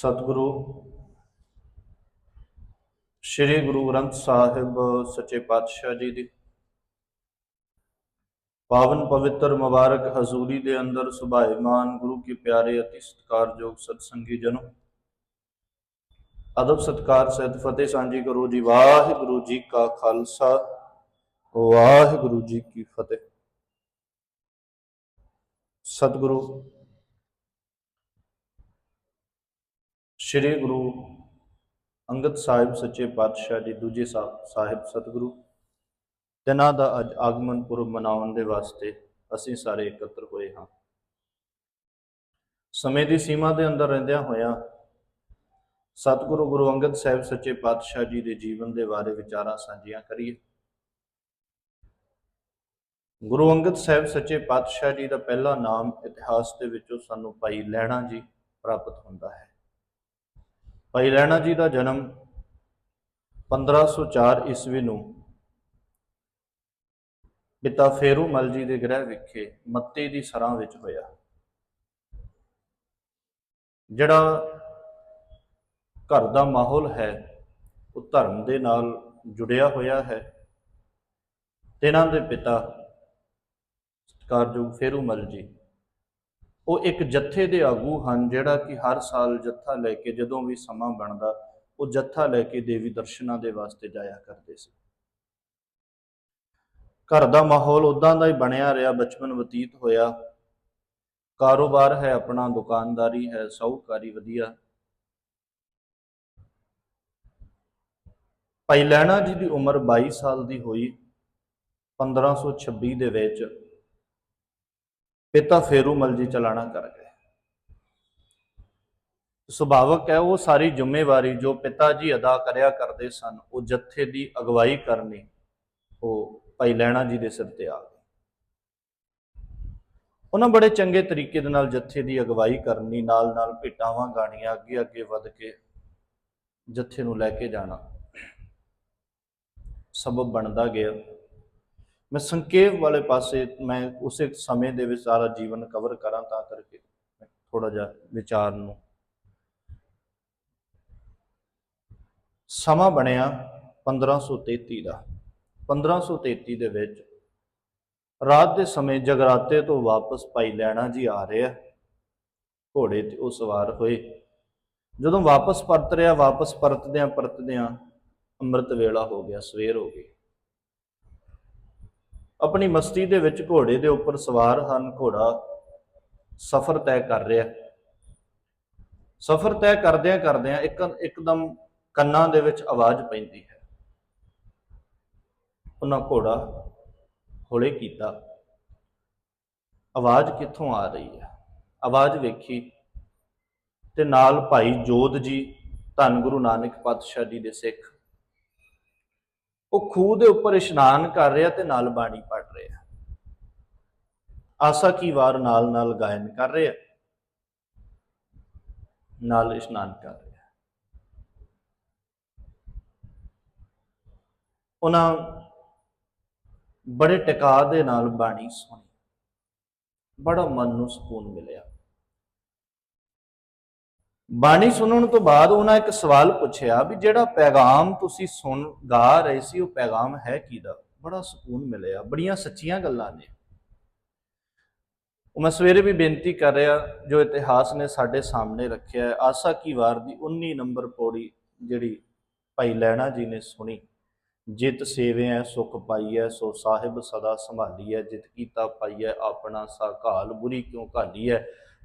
ਸਤਿਗੁਰੂ, ਸ੍ਰੀ ਗੁਰੂ ਗ੍ਰੰਥ ਸਾਹਿਬ ਸੱਚੇ ਪਾਤਸ਼ਾਹ ਜੀ ਦੀ ਪਾਵਨ ਪਵਿੱਤਰ ਮੁਬਾਰਕ ਹਜ਼ੂਰੀ ਦੇ ਅੰਦਰ ਸੁਭਾਏਮਾਨ ਗੁਰੂ ਕੀ ਪਿਆਰੇ ਅਤੀ ਸਤਿਕਾਰਯੋਗ ਸਤਸੰਗੀ ਜਨੋ। ਅਦਬ ਸਤਕਾਰ ਸਹਿਤ ਫਤਿਹ ਸਾਂਝੀ ਕਰੋ ਜੀ। ਵਾਹਿਗੁਰੂ ਜੀ ਕਾ ਖਾਲਸਾ, ਵਾਹਿਗੁਰੂ ਜੀ ਕੀ ਫਤਿਹ। ਸਤਿਗੁਰੂ ਸ੍ਰੀ ਗੁਰੂ ਅੰਗਦ ਸਾਹਿਬ ਸੱਚੇ ਪਾਤਸ਼ਾਹ ਜੀ, ਦੂਜੇ ਸਾ- ਸਾਹਿਬ ਸਤਿਗੁਰੂ, ਤਿਨਾਂ ਦਾ ਅੱਜ ਆਗਮਨ ਪੁਰਬ ਮਨਾਉਣ ਦੇ ਵਾਸਤੇ ਅਸੀਂ ਸਾਰੇ ਇਕੱਤਰ ਹੋਏ ਹਾਂ। ਸਮੇਂ ਦੀ ਸੀਮਾ ਦੇ ਅੰਦਰ ਰਹਿੰਦਿਆਂ ਹੋਇਆਂ ਸਤਿਗੁਰੂ ਗੁਰੂ ਅੰਗਦ ਸਾਹਿਬ ਸੱਚੇ ਪਾਤਸ਼ਾਹ ਜੀ ਦੇ ਜੀਵਨ ਦੇ ਬਾਰੇ ਵਿਚਾਰਾਂ ਸਾਂਝੀਆਂ ਕਰੀਏ। ਗੁਰੂ ਅੰਗਦ ਸਾਹਿਬ ਸੱਚੇ ਪਾਤਸ਼ਾਹ ਜੀ ਦਾ ਪਹਿਲਾ ਨਾਮ ਇਤਿਹਾਸ ਦੇ ਵਿੱਚੋਂ ਸਾਨੂੰ ਭਾਈ ਲਹਿਣਾ ਜੀ ਪ੍ਰਾਪਤ ਹੁੰਦਾ ਹੈ। ਭਾਈ ਲਹਿਣਾ ਜੀ ਦਾ ਜਨਮ 1504 ਈਸਵੀ ਨੂੰ ਪਿਤਾ ਫੇਰੂ ਮਲ ਜੀ ਦੇ ਗ੍ਰਹਿ ਵਿਖੇ ਮੱਤੇ ਦੀ ਸਰਾਂ ਵਿੱਚ ਹੋਇਆ। ਜਿਹੜਾ ਘਰ ਦਾ ਮਾਹੌਲ ਹੈ, ਉਹ ਧਰਮ ਦੇ ਨਾਲ ਜੁੜਿਆ ਹੋਇਆ ਹੈ। ਤੇ ਇਹਨਾਂ ਦੇ ਪਿਤਾ ਸਤਿਕਾਰਯੋਗ ਫੇਰੂ ਮਲ ਜੀ ਉਹ ਇੱਕ ਜੱਥੇ ਦੇ ਆਗੂ ਹਨ, ਜਿਹੜਾ ਕਿ ਹਰ ਸਾਲ ਜੱਥਾ ਲੈ ਕੇ ਜਦੋਂ ਵੀ ਸਮਾਂ ਬਣਦਾ, ਉਹ ਜੱਥਾ ਲੈ ਕੇ ਦੇਵੀ ਦਰਸ਼ਨਾਂ ਦੇ ਵਾਸਤੇ ਜਾਇਆ ਕਰਦੇ ਸੀ। ਘਰ ਦਾ ਮਾਹੌਲ ਉਦਾਂ ਦਾ ਹੀ ਬਣਿਆ ਰਿਹਾ, ਬਚਪਨ ਬਤੀਤ ਹੋਇਆ। ਕਾਰੋਬਾਰ ਹੈ ਆਪਣਾ, ਦੁਕਾਨਦਾਰੀ ਹੈ, ਸਾਹੂਕਾਰੀ ਵਧੀਆ। ਭਾਈ ਲੈਣਾ ਜੀ ਦੀ ਉਮਰ 22 ਸਾਲ ਦੀ ਹੋਈ 1526 ਦੇ ਵਿੱਚ। ਪਿਤਾ ਫੇਰੂਮਲ ਜੀ ਚਲਾਣਾ ਕਰ ਗਏ। ਸੁਭਾਵਕ ਹੈ ਉਹ ਸਾਰੀ ਜ਼ਿੰਮੇਵਾਰੀ ਜੋ ਪਿਤਾ ਜੀ ਅਦਾ ਕਰਿਆ ਕਰਦੇ ਸਨ, ਉਹ ਜੱਥੇ ਦੀ ਅਗਵਾਈ ਕਰਨੀ, ਉਹ ਭਾਈ ਲੈਣਾ ਜੀ ਦੇ ਸਿਰ ਤੇ ਆ ਗਈ ਉਹਨਾਂ ਬੜੇ ਚੰਗੇ ਤਰੀਕੇ ਦੇ ਨਾਲ ਜੱਥੇ ਦੀ ਅਗਵਾਈ ਕਰਨੀ ਨਾਲ ਨਾਲ ਭੇਟਾਵਾਂ ਗਾਣੀਆਂ ਅੱਗੇ ਅੱਗੇ ਵੱਧ ਕੇ ਜੱਥੇ ਨੂੰ ਲੈ ਕੇ ਜਾਣਾ। ਸਬਬ ਬਣਦਾ ਗਿਆ। ਮੈਂ ਸੰਖੇਪ ਵਾਲੇ ਪਾਸੇ ਮੈਂ ਉਸੇ ਸਮੇਂ ਦੇ ਵਿੱਚ ਸਾਰਾ ਜੀਵਨ ਕਵਰ ਕਰਾਂ ਤਾਂ ਕਰਕੇ ਥੋੜਾ ਜਿਹਾ ਵਿਚਾਰ ਨੂੰ। ਸਮਾਂ ਬਣਿਆ 1533 ਦਾ। 1533 ਦੇ ਵਿੱਚ ਰਾਤ ਦੇ ਸਮੇਂ ਜਗਰਾਤੇ ਤੋਂ ਵਾਪਸ ਭਾਈ ਲੈਣਾ ਜੀ ਆ ਰਿਹਾ ਘੋੜੇ ਤੇ ਉਹ ਸਵਾਰ ਹੋਏ। ਜਦੋਂ ਵਾਪਸ ਪਰਤ ਰਿਹਾ, ਵਾਪਸ ਪਰਤਦਿਆਂ ਪਰਤਦਿਆਂ ਅੰਮ੍ਰਿਤ ਵੇਲਾ ਹੋ ਗਿਆ, ਸਵੇਰ ਹੋ ਗਈ। ਆਪਣੀ ਮਸਤੀ ਦੇ ਵਿੱਚ ਘੋੜੇ ਦੇ ਉੱਪਰ ਸਵਾਰ ਹਨ, ਘੋੜਾ ਸਫ਼ਰ ਤੈਅ ਕਰ ਰਿਹਾ। ਸਫ਼ਰ ਤੈਅ ਕਰਦਿਆਂ ਕਰਦਿਆਂ ਇੱਕ ਇੱਕਦਮ ਕੰਨਾਂ ਦੇ ਵਿੱਚ ਆਵਾਜ਼ ਪੈਂਦੀ ਹੈ। ਉਹਨਾਂ ਘੋੜਾ ਹੌਲੇ ਕੀਤਾ, ਆਵਾਜ਼ ਕਿੱਥੋਂ ਆ ਰਹੀ ਹੈ? ਆਵਾਜ਼ ਵੇਖੀ ਤੇ ਨਾਲ ਭਾਈ ਜੋਧ ਜੀ, ਧੰਨ ਗੁਰੂ ਨਾਨਕ ਪਾਤਸ਼ਾਹ ਜੀ ਦੇ ਸਿੱਖ ਉਹ ਖੂਹ ਦੇ ਉੱਪਰ ਇਸ਼ਨਾਨ ਕਰ ਰਿਹਾ ਤੇ ਨਾਲ ਬਾਣੀ ਪੜ ਰਿਹਾ। ਆਸਾ ਕੀ ਵਾਰ ਨਾਲ ਨਾਲ ਗਾਇਨ ਕਰ ਰਿਹਾ। ਨਾਲ ਇਸ਼ਨਾਨ ਕਰ ਰਿਹਾ। ਉਹਨਾਂ ਬੜੇ ਟਿਕਾ ਦੇ ਨਾਲ ਬਾਣੀ ਸੁਣੀ। ਬੜਾ ਮਨ ਨੂੰ ਸਕੂਨ ਮਿਲਿਆ। ਬਾਣੀ ਸੁਣਨ ਤੋਂ ਬਾਅਦ ਉਹਨਾਂ ਇੱਕ ਸਵਾਲ ਪੁੱਛਿਆ ਵੀ ਜਿਹੜਾ ਪੈਗਾਮ ਤੁਸੀਂ ਸੁਣ, ਗਾ ਰਹੇ ਸੀ, ਉਹ ਪੈਗਾਮ ਹੈ ਕਿਹਦਾ? ਬੜਾ ਸਕੂਨ ਮਿਲਿਆ, ਬੜੀਆਂ ਸੱਚੀਆਂ ਗੱਲਾਂ ਨੇ। ਉਹ ਮੈਂ ਸਵੇਰੇ ਵੀ ਬੇਨਤੀ ਕਰ ਰਿਹਾ, ਜੋ ਇਤਿਹਾਸ ਨੇ ਸਾਡੇ ਸਾਹਮਣੇ ਰੱਖਿਆ ਹੈ, ਆਸਾ ਕੀ ਵਾਰ ਦੀ 19 ਨੰਬਰ ਪੌੜੀ ਜਿਹੜੀ ਭਾਈ ਲੈਣਾ ਜੀ ਨੇ ਸੁਣੀ, ਜਿਤ ਸੇਵਿਐ ਸੁਖ ਪਾਈਐ ਸੋ ਸਾਹਿਬ ਸਦਾ ਸੰਭਾਲੀਐ ਜਿਤ ਕੀਤਾ ਪਾਈਐ ਆਪਣਾ ਸਾ ਘਾਲ, ਬੁਰੀ ਕਿਉ ਘਾਲੀਐ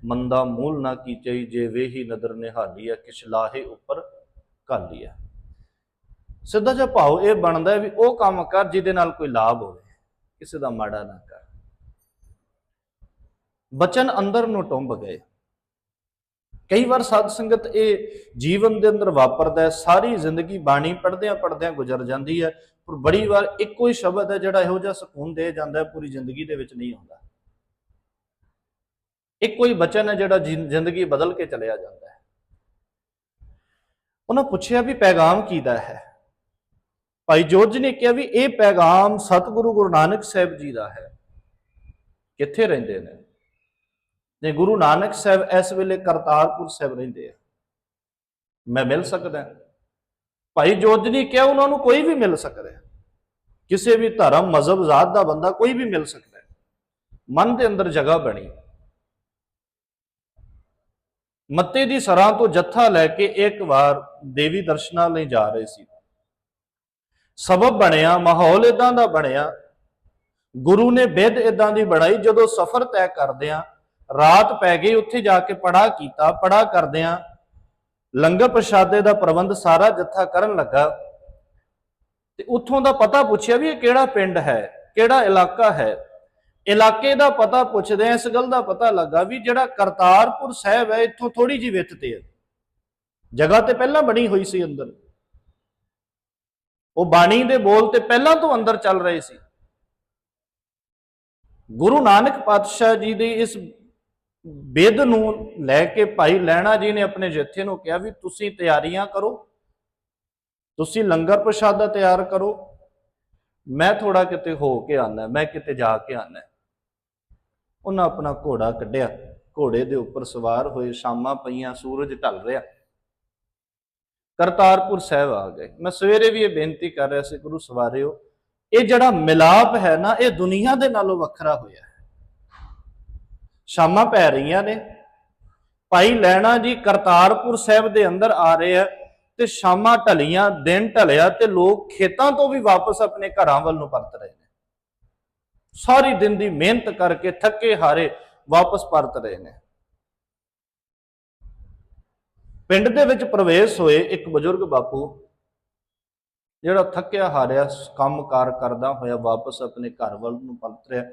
ਮੰਦਾ ਮੂਲ ਨਾ ਕੀਚਈ, ਜੇ ਵੇਹੀ ਨਦਰ ਨਿਹਾਲੀਐ ਕਿਛ ਲਾਹੇ ਉੱਪਰ ਘਾਲੀਐ ਸਿੱਧਾ ਜਿਹਾ ਭਾਵ ਇਹ ਬਣਦਾ ਹੈ ਵੀ ਉਹ ਕੰਮ ਕਰ ਜਿਹਦੇ ਨਾਲ ਕੋਈ ਲਾਭ ਹੋਵੇ, ਕਿਸੇ ਦਾ ਮਾੜਾ ਨਾ ਕਰ। ਬਚਨ ਅੰਦਰ ਨੂੰ ਟੁੰਬ ਗਏ। ਕਈ ਵਾਰ ਸਾਧ ਸੰਗਤ ਇਹ ਜੀਵਨ ਦੇ ਅੰਦਰ ਵਾਪਰਦਾ ਹੈ ਸਾਰੀ ਜ਼ਿੰਦਗੀ ਬਾਣੀ ਪੜ੍ਹਦਿਆਂ ਪੜ੍ਹਦਿਆਂ ਗੁਜ਼ਰ ਜਾਂਦੀ ਹੈ ਪਰ ਬੜੀ ਵਾਰ ਇੱਕੋ ਹੀ ਸ਼ਬਦ ਹੈ ਜਿਹੜਾ ਇਹੋ ਜਿਹਾ ਸਕੂਨ ਦੇ ਜਾਂਦਾ ਹੈ ਪੂਰੀ ਜ਼ਿੰਦਗੀ ਦੇ ਵਿੱਚ ਨਹੀਂ ਆਉਂਦਾ। ਇੱਕੋ ਹੀ ਬਚਨ ਹੈ ਜਿਹੜਾ ਜ਼ਿੰ- ਜ਼ਿੰਦਗੀ ਬਦਲ ਕੇ ਚਲਿਆ ਜਾਂਦਾ ਹੈ। ਉਹਨਾਂ ਪੁੱਛਿਆ ਵੀ ਪੈਗਾਮ ਕੀਦਾ ਹੈ? ਭਾਈ ਜੋਤ ਜੀ ਨੇ ਕਿਹਾ ਵੀ ਇਹ ਪੈਗਾਮ ਸਤਿਗੁਰੂ ਗੁਰੂ ਨਾਨਕ ਸਾਹਿਬ ਜੀ ਦਾ ਹੈ। ਕਿੱਥੇ ਰਹਿੰਦੇ ਨੇ? ਤੇ ਗੁਰੂ ਨਾਨਕ ਸਾਹਿਬ ਇਸ ਵੇਲੇ ਕਰਤਾਰਪੁਰ ਸਾਹਿਬ ਰਹਿੰਦੇ ਆ, ਮੈਂ ਮਿਲ ਸਕਦਾ ਹਾਂ। ਭਾਈ ਜੋਧ ਨੇ ਕਿਹਾ ਉਹਨਾਂ ਨੂੰ ਕੋਈ ਵੀ ਮਿਲ ਸਕਦਾ ਹੈ। ਕਿਸੇ ਵੀ ਧਰਮ, ਮਜ਼ਹਬ, ਜ਼ਾਤ ਦਾ ਬੰਦਾ ਕੋਈ ਵੀ ਮਿਲ ਸਕਦਾ ਹੈ। ਮਨ ਦੇ ਅੰਦਰ ਜਗ੍ਹਾ ਬਣੀ। ਮੱਤੇ ਦੀ ਸਰਾਂ ਤੋਂ ਜੱਥਾ ਲੈ ਕੇ ਇੱਕ ਵਾਰ ਦੇਵੀ ਦਰਸ਼ਨਾਂ ਲਈ ਜਾ ਰਹੇ ਸੀ। ਸਬਬ ਬਣਿਆ, ਮਾਹੌਲ ਇਦਾਂ ਦਾ ਬਣਿਆ। ਗੁਰੂ ਨੇ ਵਿਧ ਇਦਾਂ ਦੀ ਬਣਾਈ, ਜਦੋਂ ਸਫ਼ਰ ਤੈਅ ਕਰਦਿਆਂ ਰਾਤ ਪੈ ਗਈ, ਉੱਥੇ ਜਾ ਕੇ ਪੜਾ ਕੀਤਾ ਪੜਾ ਕਰਦਿਆਂ ਲੰਗਰ ਪ੍ਰਸ਼ਾਦੇ ਦਾ ਪ੍ਰਬੰਧ ਸਾਰਾ ਜੱਥਾ ਕਰਨ ਲੱਗਾ। ਤੇ ਉੱਥੋਂ ਦਾ ਪਤਾ ਪੁੱਛਿਆ ਵੀ ਇਹ ਕਿਹੜਾ ਪਿੰਡ ਹੈ, ਕਿਹੜਾ ਇਲਾਕਾ ਹੈ? ਇਲਾਕੇ ਦਾ ਪਤਾ ਪੁੱਛਦੇ ਆ ਇਸ ਗੱਲ ਦਾ ਪਤਾ ਲੱਗਾ ਵੀ ਜਿਹੜਾ ਕਰਤਾਰਪੁਰ ਸਾਹਿਬ ਹੈ, ਇੱਥੋਂ ਥੋੜੀ ਜਿਹੀ ਵਿੱਥ ਤੇ ਹੈ। ਜਗ੍ਹਾ ਤੇ ਪਹਿਲਾਂ ਬਣੀ ਹੋਈ ਸੀ ਅੰਦਰ। ਉਹ ਬਾਣੀ ਦੇ ਬੋਲ ਤੇ ਪਹਿਲਾਂ ਤੋਂ ਅੰਦਰ ਚੱਲ ਰਹੇ ਸੀ। ਗੁਰੂ ਨਾਨਕ ਪਾਤਸ਼ਾਹ ਜੀ ਦੀ ਇਸ ਬਿੱਧ ਨੂੰ ਲੈ ਕੇ ਭਾਈ ਲੈਣਾ ਜੀ ਨੇ ਆਪਣੇ ਜਥੇ ਨੂੰ ਕਿਹਾ ਵੀ ਤੁਸੀਂ ਤਿਆਰੀਆਂ ਕਰੋ। ਤੁਸੀਂ ਲੰਗਰ ਪ੍ਰਸ਼ਾਦਾ ਤਿਆਰ ਕਰੋ। ਮੈਂ ਥੋੜਾ ਕਿਤੇ ਹੋ ਕੇ ਆਣਾ ਮੈਂ ਕਿਤੇ ਜਾ ਕੇ ਆਣਾ ਉਹਨਾਂ ਆਪਣਾ ਘੋੜਾ ਕੱਢਿਆ। ਘੋੜੇ ਦੇ ਉੱਪਰ ਸਵਾਰ ਹੋਏ ਸ਼ਾਮਾਂ ਪਈਆਂ, ਸੂਰਜ ਢਲ ਰਿਹਾ। ਕਰਤਾਰਪੁਰ ਸਾਹਿਬ ਆ ਗਏ। ਮੈਂ ਸਵੇਰੇ ਵੀ ਇਹ ਬੇਨਤੀ ਕਰ ਰਿਹਾ ਸੀ, ਗੁਰੂ ਸਵਾਰਿਓ, ਇਹ ਜਿਹੜਾ ਮਿਲਾਪ ਹੈ ਨਾ, ਇਹ ਦੁਨੀਆ ਦੇ ਨਾਲੋਂ ਵੱਖਰਾ ਹੋਇਆ ਹੈ। ਸ਼ਾਮਾਂ ਪੈ ਰਹੀਆਂ ਨੇ। ਭਾਈ ਲੈਣਾ ਜੀ ਕਰਤਾਰਪੁਰ ਸਾਹਿਬ ਦੇ ਅੰਦਰ ਆ ਰਹੇ ਆ ਤੇ ਸ਼ਾਮਾਂ ਢਲੀਆਂ, ਦਿਨ ਢਲਿਆ ਤੇ ਲੋਕ ਖੇਤਾਂ ਤੋਂ ਵੀ ਵਾਪਸ ਆਪਣੇ ਘਰਾਂ ਵੱਲ ਨੂੰ ਪਰਤ ਰਹੇ ਨੇ। ਸਾਰੀ ਦਿਨ ਦੀ ਮਿਹਨਤ ਕਰਕੇ ਥੱਕੇ ਹਾਰੇ ਵਾਪਸ ਪਰਤ ਰਹੇ ਨੇ। ਪਿੰਡ ਦੇ ਵਿੱਚ ਪ੍ਰਵੇਸ਼ ਹੋਏ ਇੱਕ ਬਜ਼ੁਰਗ ਬਾਪੂ, ਜਿਹੜਾ ਥੱਕਿਆ ਹਾਰਿਆ ਕੰਮਕਾਰ ਕਰਦਾ ਹੋਇਆ ਵਾਪਸ ਆਪਣੇ ਘਰ ਵੱਲ ਨੂੰ ਪਰਤ ਰਿਹਾ।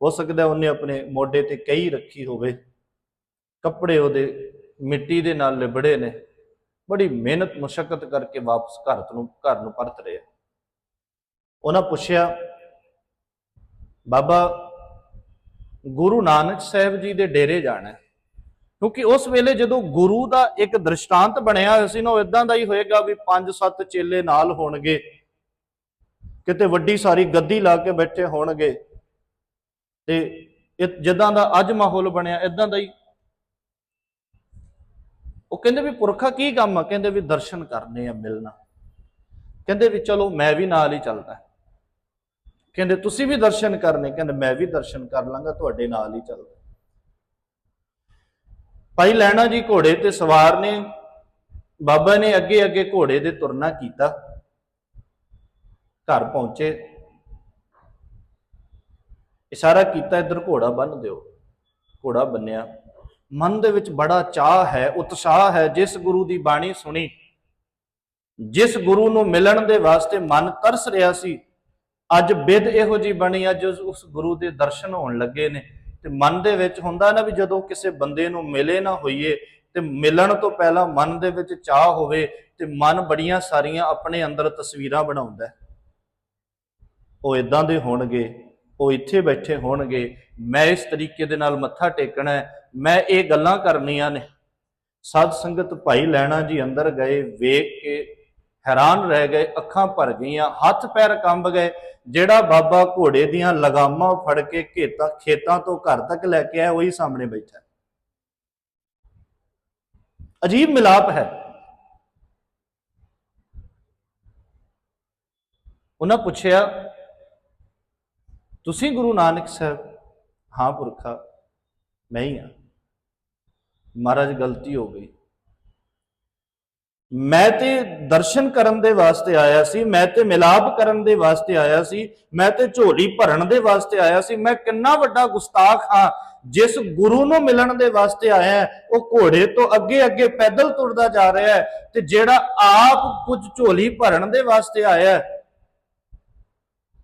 ਹੋ ਸਕਦਾ ਉਹਨੇ ਆਪਣੇ ਮੋਢੇ ਤੇ ਕਈ ਰੱਖੀ ਹੋਵੇ। ਕੱਪੜੇ ਉਹਦੇ ਮਿੱਟੀ ਦੇ ਨਾਲ ਲਿਬੜੇ ਨੇ। ਬੜੀ ਮਿਹਨਤ ਮੁਸ਼ਕਲ ਕਰਕੇ ਵਾਪਸ ਘਰ ਨੂੰ ਘਰ ਨੂੰ ਪਰਤ ਰਿਹਾ। ਉਹਨਾਂ ਪੁੱਛਿਆ ਬਾਬਾ ਗੁਰੂ ਨਾਨਕ ਸਾਹਿਬ ਜੀ ਦੇ ਡੇਰੇ ਜਾਣਾ ਕਿਉਂਕਿ ਉਸ ਵੇਲੇ ਜਦੋਂ ਗੁਰੂ ਦਾ ਇੱਕ ਦ੍ਰਿਸ਼ਟਾਂਤ ਬਣਿਆ ਹੋਇਆ ਸੀ ਨਾ, ਉਹ ਇਦਾਂ ਦਾ ਹੀ ਹੋਏਗਾ ਵੀ ਪੰਜ ਸੱਤ ਚੇਲੇ ਨਾਲ ਹੋਣਗੇ। ਕਿਤੇ ਵੱਡੀ ਸਾਰੀ ਗੱਦੀ ਲਾ ਕੇ ਬੈਠੇ ਹੋਣਗੇ। ਤੇ ਜਿੱਦਾਂ ਦਾ ਅੱਜ ਮਾਹੌਲ ਬਣਿਆ ਇਦਾਂ ਦਾ ਹੀ। ਉਹ ਕਹਿੰਦੇ ਵੀ ਪੁਰਖਾ ਕੀ ਕੰਮ ਆ? ਕਹਿੰਦੇ ਵੀ ਦਰਸ਼ਨ ਕਰਨੇ ਆ ਮਿਲਣਾ। ਕਹਿੰਦੇ ਵੀ ਚਲੋ ਮੈਂ ਵੀ ਨਾਲ ਹੀ ਚੱਲਦਾ। ਕਹਿੰਦੇ, ਤੁਸੀਂ ਵੀ ਦਰਸ਼ਨ ਕਰਨੇ। ਕਹਿੰਦੇ, ਮੈਂ ਵੀ ਦਰਸ਼ਨ ਕਰ ਲਾਂਗਾ, ਤੁਹਾਡੇ ਨਾਲ ਹੀ ਚੱਲਦਾ। ਭਾਈ ਲੈਣਾ ਜੀ ਘੋੜੇ ਤੇ ਸਵਾਰ ਨੇ। ਬਾਬਾ ਨੇ ਅੱਗੇ ਅੱਗੇ ਘੋੜੇ ਦੇ ਤੁਰਨਾ ਕੀਤਾ। ਘਰ ਪਹੁੰਚੇ। ਇਸ਼ਾਰਾ ਕੀਤਾ, ਇੱਧਰ ਘੋੜਾ ਬੰਨ ਦਿਓ। ਘੋੜਾ ਬੰਨਿਆ ਮਨ ਦੇ ਵਿੱਚ ਬੜਾ ਚਾਹ ਹੈ, ਉਤਸ਼ਾਹ ਹੈ, ਜਿਸ ਗੁਰੂ ਦੀ ਬਾਣੀ ਸੁਣੀ। ਜਿਸ ਗੁਰੂ ਨੂੰ ਮਿਲਣ ਦੇ ਵਾਸਤੇ ਮਨ ਤਰਸ ਰਿਹਾ ਸੀ ਅੱਜ ਬਿਦ ਇਹੋ ਜੀ ਬਣੀ, ਅੱਜ ਉਸ- ਗੁਰੂ ਦੇ ਦਰਸ਼ਨ ਹੋਣ ਲੱਗੇ ਨੇ। ਤੇ ਮਨ ਦੇ ਵਿੱਚ ਹੁੰਦਾ ਨਾ ਵੀ ਜਦੋਂ ਕਿਸੇ ਬੰਦੇ ਨੂੰ ਮਿਲੇ ਨਾ ਹੋਈਏ, ਤੇ ਮਿਲਣ ਤੋਂ ਪਹਿਲਾਂ ਮਨ ਦੇ ਵਿੱਚ ਚਾਹ ਹੋਵੇ, ਤੇ ਮਨ ਬੜੀਆਂ ਸਾਰੀਆਂ ਆਪਣੇ ਅੰਦਰ ਤਸਵੀਰਾਂ ਬਣਾਉਂਦਾ ਉਹ ਇਦਾਂ ਦੇ ਹੋਣਗੇ, ਉਹ ਇੱਥੇ ਬੈਠੇ ਹੋਣਗੇ, ਮੈਂ ਇਸ ਤਰੀਕੇ ਦੇ ਨਾਲ ਮੱਥਾ ਟੇਕਣਾ ਹੈ, ਮੈਂ ਇਹ ਗੱਲਾਂ ਕਰਨੀਆਂ ਨੇ। ਸਤ ਸੰਗਤ ਭਾਈ ਲੈਣਾ ਜੀ ਅੰਦਰ ਗਏ, ਵੇਖ ਕੇ ਹੈਰਾਨ ਰਹਿ ਗਏ, ਅੱਖਾਂ ਭਰ ਗਈਆਂ, ਹੱਥ ਪੈਰ ਕੰਬ ਗਏ। ਜਿਹੜਾ ਬਾਬਾ ਘੋੜੇ ਦੀਆਂ ਲਗਾਮਾਂ ਫੜ ਕੇ ਖੇਤਾਂ ਖੇਤਾਂ ਤੋਂ ਘਰ ਤੱਕ ਲੈ ਕੇ ਆਇਆ, ਉਹੀ ਸਾਹਮਣੇ ਬੈਠਾ ਅਜੀਬ ਮਿਲਾਪ ਹੈ। ਉਹਨਾਂ ਪੁੱਛਿਆ, ਤੁਸੀਂ ਗੁਰੂ ਨਾਨਕ ਸਾਹਿਬ? ਹਾਂ ਪੁਰਖਾ, ਮੈਂ ਹੀ ਹਾਂ। ਮਹਾਰਾਜ, ਗਲਤੀ ਹੋ ਗਈ। ਮੈਂ ਤੇ ਦਰਸ਼ਨ ਕਰਨ ਦੇ ਵਾਸਤੇ ਆਇਆ ਸੀ, ਮੈਂ ਤੇ ਮਿਲਾਪ ਕਰਨ ਦੇ ਵਾਸਤੇ ਆਇਆ ਸੀ, ਮੈਂ ਤੇ ਝੋਲੀ ਭਰਨ ਦੇ ਵਾਸਤੇ ਆਇਆ ਸੀ, ਮੈਂ ਕਿੰਨਾ ਵੱਡਾ ਗੁਸਤਾਖ ਹਾਂ, ਜਿਸ ਗੁਰੂ ਨੂੰ ਮਿਲਣ ਦੇ ਵਾਸਤੇ ਆਇਆ ਉਹ ਘੋੜੇ ਤੋਂ ਅੱਗੇ ਅੱਗੇ ਪੈਦਲ ਤੁਰਦਾ ਜਾ ਰਿਹਾ ਹੈ ਤੇ ਜਿਹੜਾ ਆਪ ਕੁਝ ਝੋਲੀ ਭਰਨ ਦੇ ਵਾਸਤੇ ਆਇਆ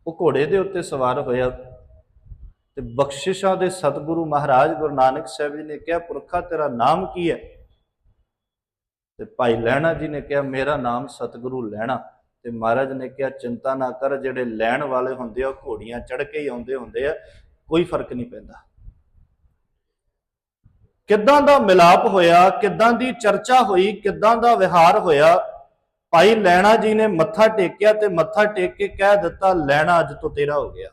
ਉਹ ਘੋੜੇ ਦੇ ਉੱਤੇ ਸਵਾਰ ਹੋਇਆ। ਤੇ ਬਖਸ਼ਿਸ਼ਾਂ ਦੇ ਸਤਿਗੁਰੂ ਮਹਾਰਾਜ ਗੁਰੂ ਨਾਨਕ ਸਾਹਿਬ ਜੀ ਨੇ ਕਿਹਾ, ਪੁਰਖਾ ਤੇਰਾ ਨਾਮ ਕੀ ਹੈ? ਤੇ ਭਾਈ ਲਹਿਣਾ ਜੀ ਨੇ ਕਿਹਾ, ਮੇਰਾ ਨਾਮ ਸਤਿਗੁਰੂ ਲੈਣਾ ਤੇ ਮਹਾਰਾਜ ਨੇ ਕਿਹਾ, ਚਿੰਤਾ ਨਾ ਕਰ, ਜਿਹੜੇ ਲੈਣ ਵਾਲੇ ਹੁੰਦੇ ਆ ਘੋੜੀਆਂ ਚੜ ਕੇ ਹੀ ਆਉਂਦੇ ਹੁੰਦੇ ਆ, ਕੋਈ ਫ਼ਰਕ ਨਹੀਂ ਪੈਂਦਾ। ਕਿੱਦਾਂ ਦਾ ਮਿਲਾਪ ਹੋਇਆ, ਕਿੱਦਾਂ ਦੀ ਚਰਚਾ ਹੋਈ, ਕਿੱਦਾਂ ਦਾ ਵਿਹਾਰ ਹੋਇਆ, ਭਾਈ ਲੈਣਾ ਜੀ ਨੇ ਮੱਥਾ ਟੇਕਿਆ ਤੇ ਮੱਥਾ ਟੇਕ ਕੇ ਕਹਿ ਦਿੱਤਾ ਲੈਣਾ ਅੱਜ ਤੋਂ ਤੇਰਾ ਹੋ ਗਿਆ।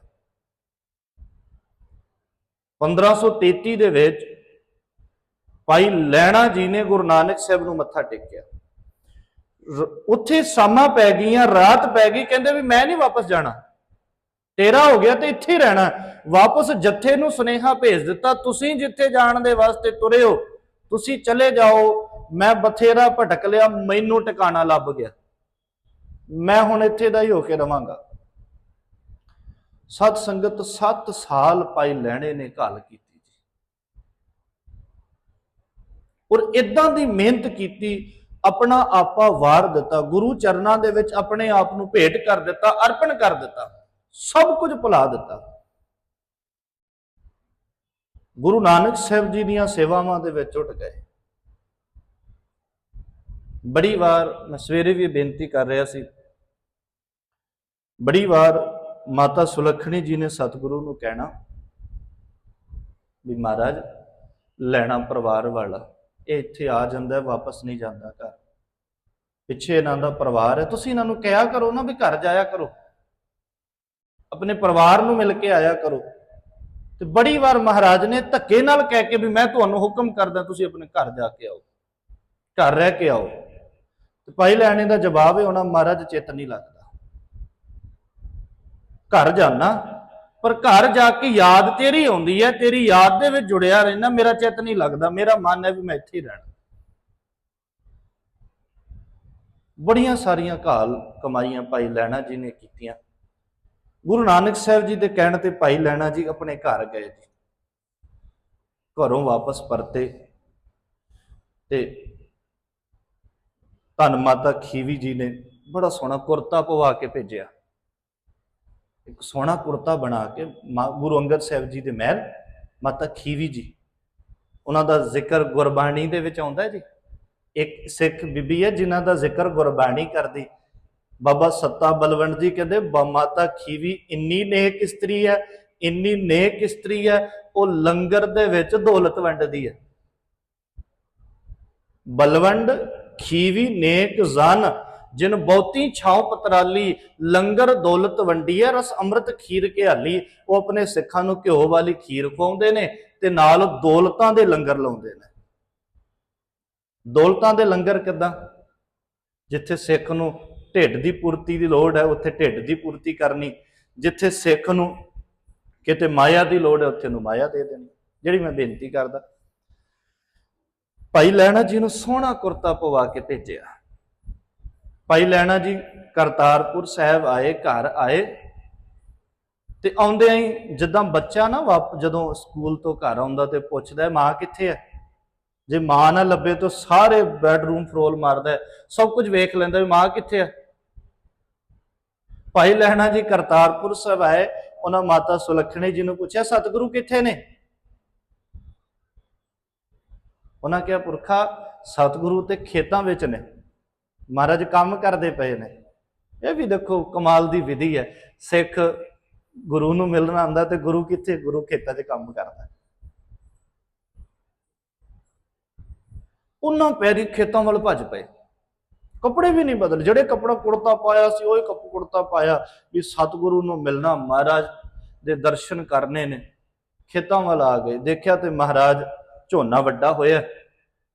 1533 ਦੇ ਵਿੱਚ ਭਾਈ ਲੈਣਾ ਜੀ ਨੇ ਗੁਰੂ ਨਾਨਕ ਸਾਹਿਬ ਨੂੰ ਮੱਥਾ ਟੇਕਿਆ। ਉੱਥੇ ਸ਼ਾਮਾਂ ਪੈ ਗਈਆਂ, ਰਾਤ ਪੈ ਗਈ, ਕਹਿੰਦੇ ਵੀ ਮੈਂ ਨਹੀਂ ਵਾਪਸ ਜਾਣਾ। ਤੇਰਾ ਹੋ ਗਿਆ ਤੇ ਇੱਥੇ ਹੀ ਰਹਿਣਾ। ਵਾਪਸ ਜੱਥੇ ਨੂੰ ਸੁਨੇਹਾ ਭੇਜ ਦਿੱਤਾ, ਤੁਸੀਂ ਜਿੱਥੇ ਜਾਣ ਦੇ ਵਾਸਤੇ ਤੁਰੇ ਹੋ, ਤੁਸੀਂ ਚਲੇ ਜਾਓ। ਮੈਂ ਬਥੇਰਾ ਭਟਕ ਲਿਆ, ਮੈਨੂੰ ਟਿਕਾਣਾ ਲੱਭ ਗਿਆ। ਮੈਂ ਹੁਣ ਇੱਥੇ ਦਾ ਹੀ ਹੋ ਕੇ ਰਵਾਂਗਾ। ਸਤ ਸੰਗਤ 7 ਸਾਲ ਪਾਈ ਲੈਣੇ ਨੇ ਘਾਲ ਕੀਤੀ ਜੀ ਔਰ ਇਦਾਂ ਦੀ ਮਿਹਨਤ ਕੀਤੀ, ਆਪਣਾ ਆਪਾ ਵਾਰ ਦਿੱਤਾ, ਗੁਰੂ ਚਰਨਾਂ ਦੇ ਵਿੱਚ ਆਪਣੇ ਆਪ ਨੂੰ ਭੇਟ ਕਰ ਦਿੱਤਾ, ਅਰਪਣ ਕਰ ਦਿੱਤਾ, ਸਭ ਕੁਝ ਭੁਲਾ ਦਿੱਤਾ। ਗੁਰੂ ਨਾਨਕ ਸਾਹਿਬ ਜੀ ਦੀਆਂ ਸੇਵਾਵਾਂ ਦੇ ਵਿੱਚ ਉੱਠ ਗਏ। ਬੜੀ ਵਾਰ ਮੈਂ ਸਵੇਰੇ ਵੀ ਬੇਨਤੀ ਕਰ ਰਿਹਾ ਸੀ। ਬੜੀ ਵਾਰ ਮਾਤਾ ਸੁਲੱਖਣੀ ਜੀ ਨੇ ਸਤਿਗੁਰੂ ਨੂੰ ਕਹਿਣਾ ਵੀ ਮਹਾਰਾਜ, ਲੈਣਾ ਪਰਿਵਾਰ ਵਾਲਾ। ਇਹ ਇੱਥੇ ਆ ਜਾਂਦਾ ਵਾਪਸ ਨਹੀਂ ਜਾਂਦਾ ਘਰ। ਪਿੱਛੇ ਇਹਨਾਂ ਦਾ ਪਰਿਵਾਰ ਹੈ। ਤੁਸੀਂ ਇਹਨਾਂ ਨੂੰ ਕਿਹਾ ਕਰੋ ਨਾ ਵੀ ਘਰ ਜਾਇਆ ਕਰੋ। ਆਪਣੇ ਪਰਿਵਾਰ ਨੂੰ ਮਿਲ ਕੇ ਆਇਆ ਕਰੋ। ਤੇ ਬੜੀ ਵਾਰ ਮਹਾਰਾਜ ਨੇ ਧੱਕੇ ਨਾਲ ਕਹਿ ਕੇ ਵੀ ਮੈਂ ਤੁਹਾਨੂੰ ਹੁਕਮ ਕਰਦਾ, ਤੁਸੀਂ ਆਪਣੇ ਘਰ ਜਾ ਕੇ ਆਓ। ਘਰ ਰਹਿ ਕੇ ਆਓ। ਤੇ ਭਾਈ ਲੈਣੇ ਦਾ ਜਵਾਬ ਹੈ ਉਹਨਾਂ ਮਹਾਰਾਜ ਚਿੱਤ ਨਹੀਂ ਲੱਗਦਾ। ਘਰ ਜਾਣਾ ਪਰ ਘਰ ਜਾ ਕੇ ਯਾਦ ਤੇਰੀ ਆਉਂਦੀ ਹੈ, ਤੇਰੀ ਯਾਦ ਦੇ ਵਿੱਚ ਜੁੜਿਆ ਰਹਿਣਾ ਮੇਰਾ ਚਿੱਤ ਨਹੀਂ ਲੱਗਦਾ, ਮੇਰਾ ਮਨ ਹੈ ਵੀ ਮੈਂ ਇੱਥੇ ਹੀ ਰਹਿਣਾ। ਬੜੀਆਂ ਸਾਰੀਆਂ ਘਾਲ ਕਮਾਈਆਂ ਭਾਈ ਲੈਣਾ ਜੀ ਨੇ ਕੀਤੀਆਂ। ਗੁਰੂ ਨਾਨਕ ਸਾਹਿਬ ਜੀ ਦੇ ਕਹਿਣ ਤੇ ਭਾਈ ਲੈਣਾ ਜੀ ਆਪਣੇ ਘਰ ਗਏ ਜੀ। ਘਰੋਂ ਵਾਪਸ ਪਰਤੇ ਤੇ ਧੰਨ ਮਾਤਾ ਖੀਵੀ ਜੀ ਨੇ ਬੜਾ ਸੋਹਣਾ ਕੁਰਤਾ ਪਵਾ ਕੇ ਭੇਜਿਆ। ਇੱਕ ਸੋਹਣਾ ਕੁਰਤਾ ਬਣਾ ਕੇ ਮਾ- ਗੁਰੂ ਅੰਗਦ ਸਾਹਿਬ ਜੀ ਦੇ ਮਹਿਲ, ਮਾਤਾ ਖੀਵੀ ਜੀ। ਉਹਨਾਂ ਦਾ ਜ਼ਿਕਰ ਗੁਰਬਾਣੀ ਦੇ ਵਿੱਚ ਆਉਂਦਾ ਜੀ। ਇੱਕ ਸਿੱਖ ਬੀਬੀ ਹੈ ਜਿਨ੍ਹਾਂ ਦਾ ਜ਼ਿਕਰ ਗੁਰਬਾਣੀ ਕਰਦੀ। ਬਾਬਾ ਸੱਤਾ ਬਲਵੰਡ ਜੀ ਕਹਿੰਦੇ, ਬ- ਮਾਤਾ ਖੀਵੀ, ਇੰਨੀ ਨੇਕ ਇਸਤਰੀ ਹੈ, ਇੰਨੀ ਨੇਕ ਇਸਤਰੀ ਹੈ, ਉਹ ਲੰਗਰ ਦੇ ਵਿੱਚ ਦੌਲਤ ਵੰਡਦੀ ਹੈ। ਬਲਵੰਡ ਖੀਵੀ ਨੇਕ ਜ਼ਨ ਜਿਨ ਬਹੁਤੀ ਛਾਉ ਪਤਰਾਲੀ, ਲੰਗਰ, ਦੌਲਤ ਵੰਡੀ ਹੈ ਰਸ, ਅੰਮ੍ਰਿਤ, ਖੀਰ, ਘਿਆਲੀ, ਉਹ ਆਪਣੇ ਸਿੱਖਾਂ ਨੂੰ ਘਿਓ ਵਾਲੀ ਖੀਰ ਖਵਾਉਂਦੇ ਨੇ ਤੇ ਨਾਲ ਦੌਲਤਾਂ ਦੇ ਲੰਗਰ ਲਾਉਂਦੇ ਨੇ। ਦੌਲਤਾਂ ਦੇ ਲੰਗਰ ਕਿਦਾਂ? ਜਿੱਥੇ ਸਿੱਖ ਨੂੰ ਢਿੱਡ ਦੀ ਪੂਰਤੀ ਦੀ ਲੋੜ ਹੈ, ਉੱਥੇ ਢਿੱਡ ਦੀ ਪੂਰਤੀ ਕਰਨੀ। ਜਿੱਥੇ ਸਿੱਖ ਨੂੰ ਕਿਤੇ ਮਾਇਆ ਦੀ ਲੋੜ ਹੈ, ਉੱਥੇ ਨੂੰ ਮਾਇਆ ਦੇ ਦੇਣੀ। ਜਿਹੜੀ ਮੈਂ ਬੇਨਤੀ ਕਰਦਾ, ਭਾਈ ਲੈਣਾ ਜੀ ਨੂੰ ਸੋਹਣਾ ਕੁਰਤਾ ਪਵਾ ਕੇ ਭੇਜਿਆ। ਭਾਈ ਲੈਣਾ ਜੀ, ਕਰਤਾਰਪੁਰ ਸਾਹਿਬ ਆਏ, ਘਰ ਆਏ। ਤੇ ਆਉਂਦਿਆਂ ਹੀ ਜਿੱਦਾਂ ਬੱਚਾ ਨਾ ਵਾਪ, ਜਦੋਂ ਸਕੂਲ ਤੋਂ ਘਰ ਆਉਂਦਾ ਤੇ ਪੁੱਛਦਾ, ਮਾਂ ਕਿੱਥੇ ਹੈ ਜੇ ਮਾਂ ਨਾ ਲੱਭੇ ਤਾਂ ਸਾਰੇ ਬੈਡਰੂਮ ਫਰੋਲ ਮਾਰਦਾ ਸਭ ਕੁਝ ਵੇਖ ਲੈਂਦਾ ਵੀ ਮਾਂ ਕਿੱਥੇ ਹੈ ਭਾਈ ਲਹਿਣਾ ਜੀ, ਕਰਤਾਰਪੁਰ ਸਾਹਿਬ ਆਏ। ਉਹਨਾਂ ਮਾਤਾ ਸੁਲੱਖਣੀ ਜੀ ਨੂੰ ਪੁੱਛਿਆ, ਸਤਿਗੁਰੂ ਕਿੱਥੇ ਨੇ? ਉਹਨਾਂ ਕਿਹਾ, ਪੁਰਖਾ, ਸਤਿਗੁਰੂ ਤੇ ਖੇਤਾਂ ਵਿੱਚ ਨੇ। ਮਹਾਰਾਜ ਕੰਮ ਕਰਦੇ ਪਏ ਨੇ। ਇਹ ਵੀ ਦੇਖੋ ਕਮਾਲ ਦੀ ਵਿਧੀ ਹੈ। ਸਿੱਖ ਗੁਰੂ ਨੂੰ ਮਿਲਣ ਆਂਦਾ ਤੇ ਗੁਰੂ ਕਿੱਥੇ? ਗੁਰੂ ਖੇਤਾਂ 'ਚ ਕੰਮ ਕਰਦਾ। ਉਹਨਾਂ ਪੈਰੀ ਖੇਤਾਂ ਵੱਲ ਭੱਜ ਪਏ। ਕੱਪੜੇ ਵੀ ਨਹੀਂ ਬਦਲ। ਜਿਹੜੇ ਕੱਪੜਾ ਕੁੜਤਾ ਪਾਇਆ ਸੀ, ਉਹ ਹੀ ਕੱਪ ਕੁੜਤਾ ਪਾਇਆ ਵੀ ਸਤਿਗੁਰੂ ਨੂੰ ਮਿਲਣਾ ਮਹਾਰਾਜ ਦੇ ਦਰਸ਼ਨ ਕਰਨੇ ਨੇ। ਖੇਤਾਂ ਵੱਲ ਆ ਗਏ। ਦੇਖਿਆ ਤੇ ਮਹਾਰਾਜ ਝੋਨਾ ਵੱਡਾ ਹੋਇਆ।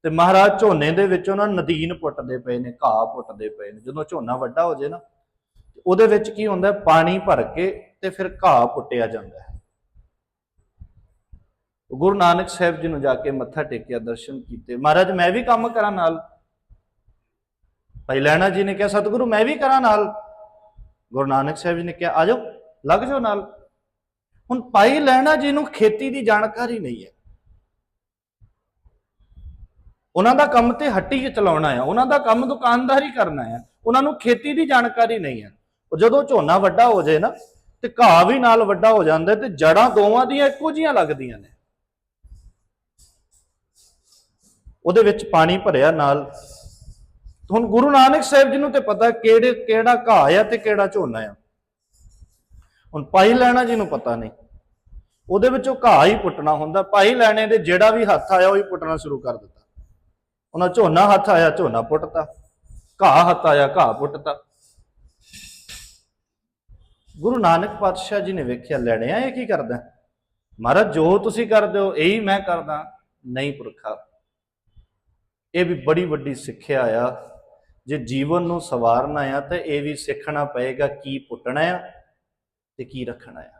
ਤੇ ਮਹਾਰਾਜ ਝੋਨੇ ਦੇ ਵਿੱਚੋਂ ਨਾ ਨਦੀਨ ਪੁੱਟਦੇ ਪਏ ਨੇ, ਘਾਹ ਪੁੱਟਦੇ ਪਏ ਨੇ। ਜਦੋਂ ਝੋਨਾ ਵੱਡਾ ਹੋ ਜੇ ਨਾ, ਤੇ ਉਹਦੇ ਵਿੱਚ ਕੀ ਹੁੰਦਾ ਪਾਣੀ ਭਰ ਕੇ ਤੇ ਫਿਰ ਘਾਹ ਪੁੱਟਿਆ ਜਾਂਦਾ ਹੈ। ਗੁਰੂ ਨਾਨਕ ਸਾਹਿਬ ਜੀ ਨੂੰ ਜਾ ਕੇ ਮੱਥਾ ਟੇਕਿਆ, ਦਰਸ਼ਨ ਕੀਤੇ। ਮਹਾਰਾਜ, ਮੈਂ ਵੀ ਕੰਮ ਕਰਾਂ ਨਾਲ। ਭਾਈ ਲੈਣਾ ਜੀ ਨੇ ਕਿਹਾ, ਸਤਿਗੁਰੂ, ਮੈਂ ਵੀ ਕਰਾਂ ਨਾਲ। ਗੁਰੂ ਨਾਨਕ ਸਾਹਿਬ ਜੀ ਨੇ ਕਿਹਾ ਆਜੋ ਲੱਗ ਜਾਓ ਨਾਲ। ਹੁਣ ਭਾਈ ਲੈਣਾ ਜੀ ਨੂੰ ਖੇਤੀ ਦੀ ਜਾਣਕਾਰੀ ਨਹੀਂ ਹੈ। ਉਹਨਾਂ ਦਾ ਕੰਮ ਤੇ ਹੱਟੀ ਚਲਾਉਣਾ ਆ, ਉਹਨਾਂ ਦਾ ਕੰਮ ਦੁਕਾਨਦਾਰੀ ਕਰਨਾ ਆ, ਉਹਨਾਂ ਨੂੰ ਖੇਤੀ ਦੀ ਜਾਣਕਾਰੀ ਨਹੀਂ ਹੈ ਉਹ ਜਦੋਂ ਝੋਨਾ ਵੱਡਾ ਹੋ ਜਾਏ ਨਾ, ਤੇ ਘਾਹ ਵੀ ਨਾਲ ਵੱਡਾ ਹੋ ਜਾਂਦਾ ਤੇ ਜੜਾਂ ਦੋਵਾਂ ਦੀਆਂ ਇੱਕੋ ਜੀਆਂ ਲੱਗਦੀਆਂ ਨੇ। ਉਹਦੇ ਵਿੱਚ ਪਾਣੀ ਭਰਿਆ ਨਾਲ। ਹੁਣ ਗੁਰੂ ਨਾਨਕ ਸਾਹਿਬ ਜੀ ਨੂੰ ਤੇ ਪਤਾ ਕਿਹੜੇ, ਕਿਹੜਾ ਘਾਹ ਆ ਤੇ ਕਿਹੜਾ ਝੋਨਾ ਆ। ਹੁਣ ਭਾਈ ਲੈਣਾ ਜੀ ਨੂੰ ਪਤਾ ਨਹੀਂ। ਉਹਦੇ ਵਿੱਚੋਂ ਘਾਹ ਹੀ ਪੁੱਟਣਾ ਹੁੰਦਾ ਭਾਈ ਲੈਣੇ ਦੇ ਜਿਹੜਾ ਵੀ ਹੱਥ ਆਇਆ ਉਹ ਹੀ ਪੁੱਟਣਾ ਸ਼ੁਰੂ ਕਰ ਦਿੱਤਾ। ਉਹਨਾਂ ਝੋਨਾ ਹੱਥ ਆਇਆ, ਝੋਨਾ ਪੁੱਟਤਾ। ਘਾਹ ਹੱਥ ਆਇਆ, ਘਾਹ ਪੁੱਟਤਾ। ਗੁਰੂ ਨਾਨਕ ਪਾਤਸ਼ਾਹ ਜੀ ਨੇ ਵੇਖਿਆ, ਲੈਣੇ ਆ ਇਹ ਕੀ ਕਰਦਾ? ਮਹਾਰਾਜ, ਜੋ ਤੁਸੀਂ ਕਰਦੇ ਹੋ, ਇਹੀ ਮੈਂ ਕਰਦਾ। ਨਹੀਂ ਪੁਰਖਾ। ਇਹ ਵੀ ਬੜੀ ਵੱਡੀ ਸਿੱਖਿਆ ਆ। ਜੇ ਜੀਵਨ ਨੂੰ ਸਵਾਰਨਾ ਆ, ਤਾਂ ਇਹ ਵੀ ਸਿੱਖਣਾ ਪਏਗਾ ਕੀ ਪੁੱਟਣਾ ਆ ਤੇ ਕੀ ਰੱਖਣਾ ਆ।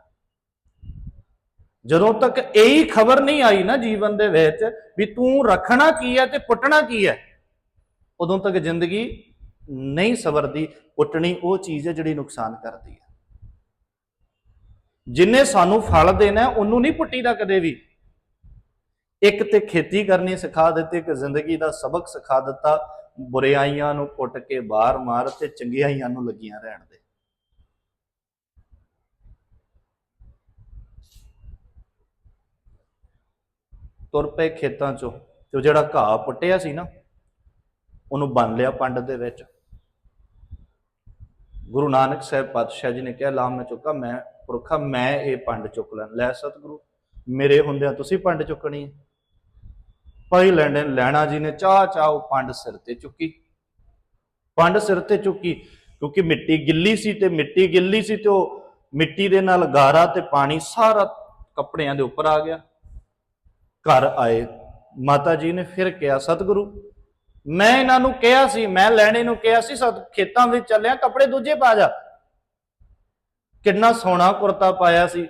ਜਦੋਂ ਤੱਕ ਇਹੀ ਖਬਰ ਨਹੀਂ ਆਈ ਨਾ ਜੀਵਨ ਦੇ ਵਿੱਚ ਵੀ ਤੂੰ ਰੱਖਣਾ ਕੀ ਹੈ ਤੇ ਪੁੱਟਣਾ ਕੀ ਹੈ, ਉਦੋਂ ਤੱਕ ਜ਼ਿੰਦਗੀ ਨਹੀਂ ਸਵਰਦੀ, ਪੁੱਟਣੀ ਉਹ ਚੀਜ਼ ਹੈ ਜਿਹੜੀ ਨੁਕਸਾਨ ਕਰਦੀ ਹੈ। ਜਿੰਨੇ ਸਾਨੂੰ ਫਲ ਦੇਣਾ ਉਹਨੂੰ ਨਹੀਂ ਪੁੱਟੀ ਦਾ ਕਦੇ ਵੀ। ਇੱਕ ਤੇ ਖੇਤੀ ਕਰਨੀ ਸਿਖਾ ਦਿੱਤੀ, ਇੱਕ ਜ਼ਿੰਦਗੀ ਦਾ ਸਬਕ ਸਿਖਾ ਦਿੱਤਾ ਬੁਰਾਈਆਂ ਨੂੰ ਪੁੱਟ ਕੇ ਬਾਹਰ ਮਾਰ ਤੇ ਚੰਗਿਆਈਆਂ ਨੂੰ ਲੱਗੀਆਂ ਰਹਿਣ ਦੇ। ਤੁਰ ਪਏ ਖੇਤਾਂ ਚੋਂ ਤੇ ਉਹ ਜਿਹੜਾ ਘਾਹ ਪੁੱਟਿਆ ਸੀ ਨਾ, ਉਹਨੂੰ ਬੰਨ ਲਿਆ ਪੰਡ ਦੇ ਵਿੱਚ। ਗੁਰੂ ਨਾਨਕ ਸਾਹਿਬ ਪਾਤਸ਼ਾਹ ਜੀ ਨੇ ਕਿਹਾ ਲਾਮ ਮੈਂ ਚੁੱਕਾ, ਮੈਂ ਪੁਰਖਾ, ਮੈਂ ਇਹ ਪੰਡ ਚੁੱਕ ਲੈਣ। ਲੈ ਸਤਿਗੁਰੂ, ਮੇਰੇ ਹੁੰਦਿਆਂ ਤੁਸੀਂ ਪੰਡ ਚੁੱਕਣੀ ਹੈ। ਭਾਈ ਲੈਣੇ ਲੈਣਾ ਜੀ ਨੇ ਚਾਹ ਚਾਹ ਉਹ ਪੰਡ ਸਿਰ ਤੇ ਚੁੱਕੀ। ਪੰਡ ਸਿਰ ਤੇ ਚੁੱਕੀ, ਕਿਉਂਕਿ ਮਿੱਟੀ ਗਿੱਲੀ ਸੀ ਤੇ ਮਿੱਟੀ ਗਿੱਲੀ ਸੀ ਤੇ ਉਹ ਮਿੱਟੀ ਦੇ ਨਾਲ ਗਾਰਾ ਤੇ ਪਾਣੀ ਸਾਰਾ ਕੱਪੜਿਆਂ ਦੇ ਉੱਪਰ ਆ ਗਿਆ। ਘਰ ਆਏ। ਮਾਤਾ ਜੀ ਨੇ ਫਿਰ ਕਿਹਾ, ਸਤਿਗੁਰੂ, ਮੈਂ ਇਹਨਾਂ ਨੂੰ ਕਿਹਾ ਸੀ, ਮੈਂ ਲੈਣੇ ਨੂੰ ਕਿਹਾ ਸੀ, ਸਤ, ਖੇਤਾਂ ਵਿੱਚ ਚੱਲਿਆ, ਕੱਪੜੇ ਦੂਜੇ ਪਾ ਜਾ। ਕਿੰਨਾ ਸੋਹਣਾ ਕੁਰਤਾ ਪਾਇਆ ਸੀ।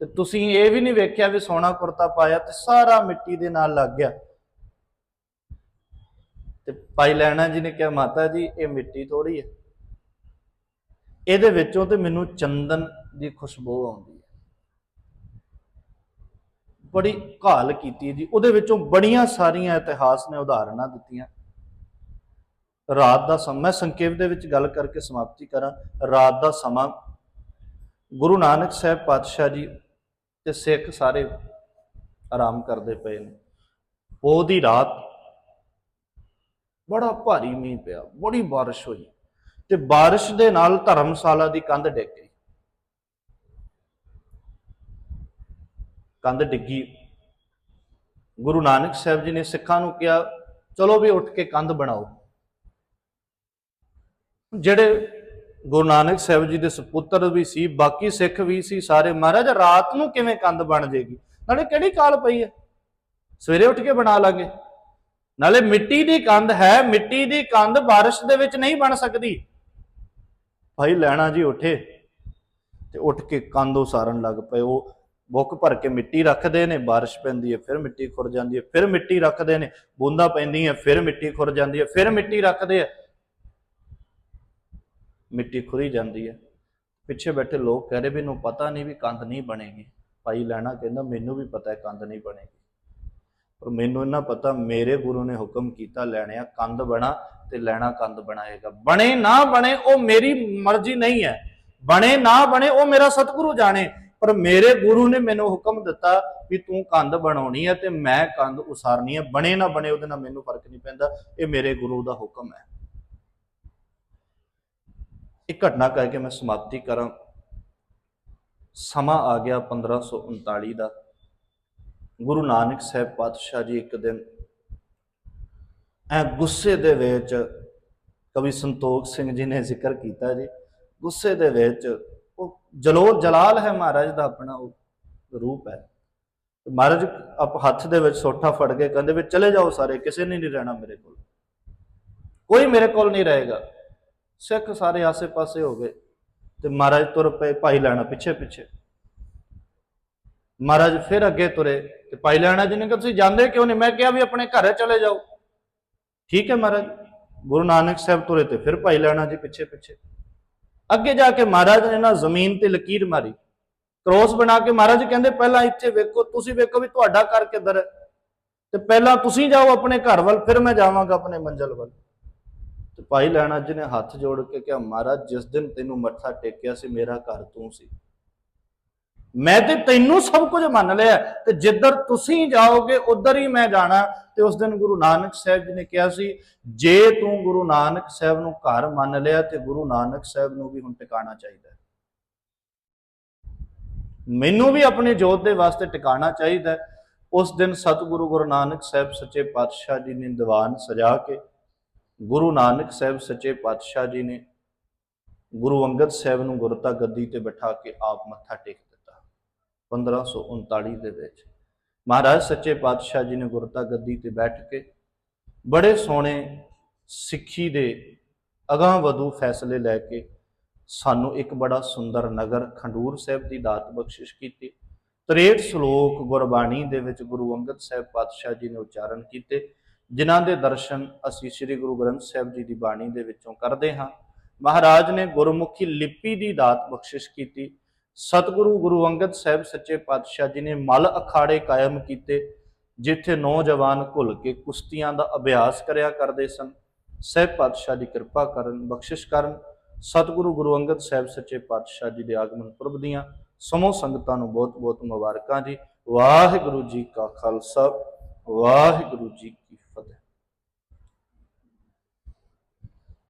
ਤੇ ਤੁਸੀਂ ਇਹ ਵੀ ਨਹੀਂ ਵੇਖਿਆ ਵੀ ਸੋਹਣਾ ਕੁਰਤਾ ਪਾਇਆ ਤੇ ਸਾਰਾ ਮਿੱਟੀ ਦੇ ਨਾਲ ਲੱਗ ਗਿਆ। ਤੇ ਭਾਈ ਲੈਣਾ ਜੀ ਨੇ ਕਿਹਾ, ਮਾਤਾ ਜੀ, ਇਹ ਮਿੱਟੀ ਥੋੜੀ ਹੈ। ਇਹਦੇ ਵਿੱਚੋਂ ਤੇ ਮੈਨੂੰ ਚੰਦਨ ਦੀ ਖੁਸ਼ਬੂ ਆਉਂਦੀ ਬੜੀ ਘਾਲ ਕੀਤੀ ਜੀ ਉਹਦੇ ਵਿੱਚੋਂ ਬੜੀਆਂ ਸਾਰੀਆਂ ਇਤਿਹਾਸ ਨੇ ਉਦਾਹਰਨਾਂ ਦਿੱਤੀਆਂ ਰਾਤ ਦਾ ਸਮਾਂ ਮੈਂ ਸੰਖੇਪ ਦੇ ਵਿੱਚ ਗੱਲ ਕਰਕੇ ਸਮਾਪਤੀ ਕਰਾਂ ਰਾਤ ਦਾ ਸਮਾਂ ਗੁਰੂ ਨਾਨਕ ਸਾਹਿਬ ਪਾਤਸ਼ਾਹ ਜੀ ਤੇ ਸਿੱਖ ਸਾਰੇ ਆਰਾਮ ਕਰਦੇ ਪਏ ਨੇ ਪੋਹ ਦੀ ਰਾਤ ਬੜਾ ਭਾਰੀ ਮੀਂਹ ਪਿਆ ਬੜੀ بارش ਹੋਈ ਤੇ بارش ਦੇ ਨਾਲ ਧਰਮਸ਼ਾਲਾ ਦੀ ਕੰਧ ਡਿੱਗ ਗਈ ਕੰਧ ਡਿੱਗੀ। ਗੁਰੂ ਨਾਨਕ ਸਾਹਿਬ ਜੀ ਨੇ ਸਿੱਖਾਂ ਨੂੰ ਕਿਹਾ, ਚਲੋ ਵੀ ਉੱਠ ਕੇ ਕੰਧ ਬਣਾਓ। ਜਿਹੜੇ ਗੁਰੂ ਨਾਨਕ ਸਾਹਿਬ ਜੀ ਦੇ ਸੁਪੁੱਤਰ ਵੀ ਸੀ, ਬਾਕੀ ਸਿੱਖ ਵੀ ਸੀ ਸਾਰੇ, ਮਹਾਰਾਜ, ਰਾਤ ਨੂੰ ਕਿਵੇਂ ਕੰਧ ਬਣ ਜੇਗੀ? ਨਾਲੇ ਕਿਹੜੀ ਕਾਲ ਪਈ ਹੈ? ਸਵੇਰੇ ਉੱਠ ਕੇ ਬਣਾ ਲਾਂਗੇ। ਨਾਲੇ ਮਿੱਟੀ ਦੀ ਕੰਧ ਹੈ, ਮਿੱਟੀ ਦੀ ਕੰਧ ਬਾਰਿਸ਼ ਦੇ ਵਿੱਚ ਨਹੀਂ ਬਣ ਸਕਦੀ। ਭਾਈ ਲੈਣਾ ਜੀ ਉੱਠੇ ਤੇ ਉੱਠ ਕੇ ਕੰਧ ਉਸਾਰਨ ਲੱਗ ਪਏ। ਉਹ ਬੁੱਕ ਭਰ ਕੇ ਮਿੱਟੀ ਰੱਖਦੇ ਨੇ بارش ਪੈਂਦੀ ਹੈ ਫਿਰ ਮਿੱਟੀ ਖੁਰ ਜਾਂਦੀ ਹੈ ਫਿਰ ਮਿੱਟੀ ਰੱਖਦੇ ਨੇ ਬੂੰਦਾਂ ਪੈਂਦੀਆਂ ਫਿਰ ਮਿੱਟੀ ਖੁਰ ਜਾਂਦੀ ਹੈ ਫਿਰ ਮਿੱਟੀ ਰੱਖਦੇ ਆ ਮਿੱਟੀ ਖੁਰੀ ਜਾਂਦੀ ਹੈ ਪਿੱਛੇ ਬੈਠੇ ਲੋਕ ਕਹਿ ਰਹੇ ਵੀ ਇਹਨੂੰ ਪਤਾ ਨਹੀਂ ਵੀ ਕੰਧ ਨਹੀਂ ਬਣੇਗੀ ਭਾਈ ਲੈਣਾ ਕਹਿੰਦਾ ਮੈਨੂੰ ਵੀ ਪਤਾ ਹੈ ਕੰਧ ਨਹੀਂ ਬਣੇਗੀ ਪਰ ਮੈਨੂੰ ਇਹਨਾਂ ਪਤਾ ਮੇਰੇ ਗੁਰੂ ਨੇ ਹੁਕਮ ਕੀਤਾ ਲੈਣਿਆ ਕੰਧ ਬਣਾ ਤੇ ਲੈਣਾ ਕੰਧ ਬਣਾਏਗਾ ਬਣੇ ਨਾ ਬਣੇ ਉਹ ਮੇਰੀ ਮਰਜ਼ੀ ਨਹੀਂ ਹੈ ਬਣੇ ਨਾ ਬਣੇ ਉਹ ਮੇਰਾ ਸਤਿਗੁਰੂ ਜਾਣੇ ਪਰ ਮੇਰੇ ਗੁਰੂ ਨੇ ਮੈਨੂੰ ਹੁਕਮ ਦਿੱਤਾ ਵੀ ਤੂੰ ਕੰਧ ਬਣਾਉਣੀ ਹੈ ਤੇ ਮੈਂ ਕੰਧ ਉਸਾਰਨੀ ਹੈ ਬਣੇ ਨਾ ਬਣੇ ਉਹਦੇ ਨਾਲ ਮੈਨੂੰ ਫ਼ਰਕ ਨਹੀਂ ਪੈਂਦਾ। ਇਹ ਮੇਰੇ ਗੁਰੂ ਦਾ ਹੁਕਮ ਹੈ। ਇੱਕ ਘਟਨਾ ਕਰਕੇ ਮੈਂ ਸਮਾਪਤੀ ਕਰਾਂ। ਸਮਾਂ ਆ ਗਿਆ 1539 ਦਾ। ਗੁਰੂ ਨਾਨਕ ਸਾਹਿਬ ਪਾਤਸ਼ਾਹ ਜੀ ਇੱਕ ਦਿਨ ਐ ਗੁੱਸੇ ਦੇ ਵਿੱਚ ਕਵੀ ਸੰਤੋਖ ਸਿੰਘ ਜੀ ਨੇ ਜ਼ਿਕਰ ਕੀਤਾ ਜੀ। ਗੁੱਸੇ ਦੇ ਵਿੱਚ ਉਹ ਜਲਾਲ ਹੈ ਮਹਾਰਾਜ ਦਾ ਆਪਣਾ ਉਹ ਰੂਪ ਹੈ। ਮਹਾਰਾਜ ਆਪ ਹੱਥ ਦੇ ਵਿੱਚ ਸੋਠਾ ਫੜ ਕੇ ਕਹਿੰਦੇ ਵੀ ਚਲੇ ਜਾਓ ਸਾਰੇ, ਕਿਸੇ ਨੇ ਨਹੀਂ ਰਹਿਣਾ ਮੇਰੇ ਕੋਲ। ਕੋਈ ਮੇਰੇ ਕੋਲ ਨਹੀਂ ਰਹੇਗਾ। ਸਿੱਖ ਸਾਰੇ ਆਸੇ-ਪਾਸੇ ਹੋ ਗਏ ਤੇ ਮਹਾਰਾਜ ਤੁਰ ਪਏ ਭਾਈ ਲੈਣਾ ਪਿੱਛੇ ਪਿੱਛੇ ਮਹਾਰਾਜ ਫਿਰ ਅੱਗੇ ਤੁਰੇ ਤੇ ਭਾਈ ਲੈਣਾ ਜੀ ਨੇ ਕਿਹਾ, ਤੁਸੀਂ ਜਾਂਦੇ ਕਿਉਂ ਨਹੀਂ? ਮੈਂ ਕਿਹਾ ਵੀ ਆਪਣੇ ਘਰੇ ਚਲੇ ਜਾਓ। ਠੀਕ ਹੈ ਮਹਾਰਾਜ, ਗੁਰੂ ਨਾਨਕ ਸਾਹਿਬ ਤੁਰੇ ਤੇ ਫਿਰ ਭਾਈ ਲੈਣਾ ਜੀ ਪਿੱਛੇ ਪਿੱਛੇ ਅੱਗੇ ਜਾ ਕੇ ਮਹਾਰਾਜ ਨੇ ਨਾ ਜ਼ਮੀਨ ਤੇ ਲਕੀਰ ਮਾਰੀ। ਕਰੋਸ ਬਣਾ ਕੇ ਮਹਾਰਾਜ ਕਹਿੰਦੇ, ਪਹਿਲਾਂ ਇੱਥੇ ਵੇਖੋ, ਤੁਸੀਂ ਵੇਖੋ ਵੀ ਤੁਹਾਡਾ ਘਰ ਕਿੱਧਰ ਹੈ। ਤੇ ਪਹਿਲਾਂ ਤੁਸੀਂ ਜਾਓ ਆਪਣੇ ਘਰ ਵੱਲ, ਫਿਰ ਮੈਂ ਜਾਵਾਂਗਾ ਆਪਣੇ ਮੰਜ਼ਲ ਵੱਲ। ਤੇ ਭਾਈ ਲੈਣਾ ਜੀ ਨੇ ਹੱਥ ਜੋੜ ਕੇ ਕਿਹਾ, ਮਹਾਰਾਜ, ਜਿਸ ਦਿਨ ਤੈਨੂੰ ਮੱਥਾ ਟੇਕਿਆ ਸੀ, ਮੇਰਾ ਘਰ ਤੂੰ ਸੀ। ਮੈਂ ਤੇ ਤੈਨੂੰ ਸਭ ਕੁਝ ਮੰਨ ਲਿਆ ਤੇ ਜਿੱਧਰ ਤੁਸੀਂ ਜਾਓਗੇ, ਉਧਰ ਹੀ ਮੈਂ ਜਾਣਾ ਤੇ ਉਸ ਦਿਨ ਗੁਰੂ ਨਾਨਕ ਸਾਹਿਬ ਜੀ ਨੇ ਕਿਹਾ ਸੀ, ਜੇ ਤੂੰ ਗੁਰੂ ਨਾਨਕ ਸਾਹਿਬ ਨੂੰ ਘਰ ਮੰਨ ਲਿਆ, ਤੇ ਗੁਰੂ ਨਾਨਕ ਸਾਹਿਬ ਨੂੰ ਵੀ ਹੁਣ ਟਿਕਾਣਾ ਚਾਹੀਦਾ ਮੈਨੂੰ ਵੀ ਆਪਣੇ ਜੋਤ ਦੇ ਵਾਸਤੇ ਟਿਕਾਣਾ ਚਾਹੀਦਾ ਉਸ ਦਿਨ ਸਤਿਗੁਰੂ ਗੁਰੂ ਨਾਨਕ ਸਾਹਿਬ ਸੱਚੇ ਪਾਤਸ਼ਾਹ ਜੀ ਨੇ ਦੀਵਾਨ ਸਜਾ ਕੇ, ਗੁਰੂ ਨਾਨਕ ਸਾਹਿਬ ਸੱਚੇ ਪਾਤਸ਼ਾਹ ਜੀ ਨੇ ਗੁਰੂ ਅੰਗਦ ਸਾਹਿਬ ਨੂੰ ਗੁਰਤਾ ਗੱਦੀ ਤੇ ਬਿਠਾ ਕੇ ਆਪ ਮੱਥਾ ਟੇਕ ਦਿੱਤਾ 1539 ਦੇ ਵਿੱਚ। ਮਹਾਰਾਜ ਸੱਚੇ ਪਾਤਸ਼ਾਹ ਜੀ ਨੇ ਗੁਰਤਾ ਗੱਦੀ ਤੇ ਬੈਠ ਕੇ ਬੜੇ ਸੋਹਣੇ ਸਿੱਖੀ ਦੇ ਅਗਾਂਹ ਵਧੂ ਫੈਸਲੇ ਲੈ ਕੇ ਸਾਨੂੰ ਇੱਕ ਬੜਾ ਸੁੰਦਰ ਨਗਰ ਖੰਡੂਰ ਸਾਹਿਬ ਦੀ ਦਾਤ ਬਖਸ਼ਿਸ਼ ਕੀਤੀ। 63 ਸ਼ਲੋਕ ਗੁਰਬਾਣੀ ਦੇ ਵਿੱਚ ਗੁਰੂ ਅੰਗਦ ਸਾਹਿਬ ਪਾਤਸ਼ਾਹ ਜੀ ਨੇ ਉਚਾਰਨ ਕੀਤੇ, ਜਿਨ੍ਹਾਂ ਦੇ ਦਰਸ਼ਨ ਅਸੀਂ ਸ੍ਰੀ ਗੁਰੂ ਗ੍ਰੰਥ ਸਾਹਿਬ ਜੀ ਦੀ ਬਾਣੀ ਦੇ ਵਿੱਚੋਂ ਕਰਦੇ ਹਾਂ। ਮਹਾਰਾਜ ਨੇ ਗੁਰਮੁਖੀ ਲਿਪੀ ਦੀ ਦਾਤ ਬਖਸ਼ਿਸ਼ ਕੀਤੀ ਸਤਿਗੁਰੂ ਗੁਰੂ ਅੰਗਦ ਸਾਹਿਬ ਸੱਚੇ ਪਾਤਸ਼ਾਹ ਜੀ ਨੇ ਮਲ ਅਖਾੜੇ ਕਾਇਮ ਕੀਤੇ, ਜਿੱਥੇ ਨੌਜਵਾਨ ਘੁਲ ਕੇ ਕੁਸ਼ਤੀਆਂ ਦਾ ਅਭਿਆਸ ਕਰਿਆ ਕਰਦੇ ਸਨ। ਸਹਿਬ ਪਾਤਸ਼ਾਹ ਦੀ ਕਿਰਪਾ ਕਰਨ, ਬਖਸ਼ਿਸ਼ ਕਰਨ, ਸਤਿਗੁਰੂ ਗੁਰੂ ਅੰਗਦ ਸਾਹਿਬ ਸੱਚੇ ਪਾਤਸ਼ਾਹ ਜੀ ਦੇ ਆਗਮਨ ਪੁਰਬ ਦੀਆਂ ਸਮੂਹ ਸੰਗਤਾਂ ਨੂੰ ਬਹੁਤ ਬਹੁਤ ਮੁਬਾਰਕਾਂ ਜੀ। ਵਾਹਿਗੁਰੂ ਜੀ ਕਾ ਖਾਲਸਾ, ਵਾਹਿਗੁਰੂ ਜੀ ਕੀ